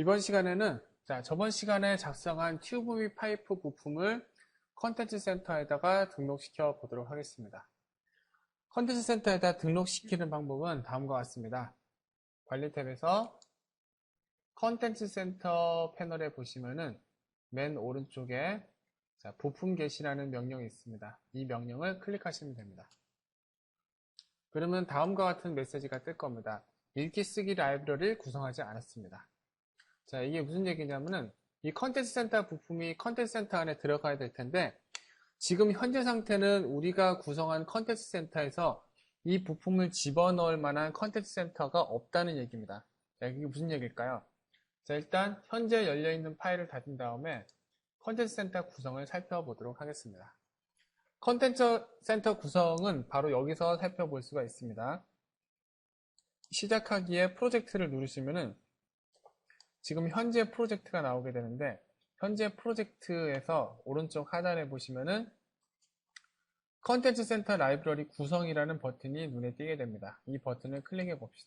이번 시간에는 자, 저번 시간에 작성한 튜브 및 파이프 부품을 컨텐츠 센터에다가 등록시켜 보도록 하겠습니다. 컨텐츠 센터에다 등록시키는 방법은 다음과 같습니다. 관리 탭에서 컨텐츠 센터 패널에 보시면은 맨 오른쪽에 자, 부품 게시라는 명령이 있습니다. 이 명령을 클릭하시면 됩니다. 그러면 다음과 같은 메시지가 뜰 겁니다. 읽기 쓰기 라이브러리를 구성하지 않았습니다. 자, 이게 무슨 얘기냐면은 이 컨텐츠 센터 부품이 컨텐츠 센터 안에 들어가야 될 텐데 지금 현재 상태는 우리가 구성한 컨텐츠 센터에서 이 부품을 집어넣을 만한 컨텐츠 센터가 없다는 얘기입니다. 자, 이게 무슨 얘기일까요? 자, 일단 현재 열려있는 파일을 닫은 다음에 컨텐츠 센터 구성을 살펴보도록 하겠습니다. 컨텐츠 센터 구성은 바로 여기서 살펴볼 수가 있습니다. 시작하기에 프로젝트를 누르시면은 지금 현재 프로젝트가 나오게 되는데 현재 프로젝트에서 오른쪽 하단에 보시면은 컨텐츠 센터 라이브러리 구성이라는 버튼이 눈에 띄게 됩니다. 이 버튼을 클릭해 봅시다.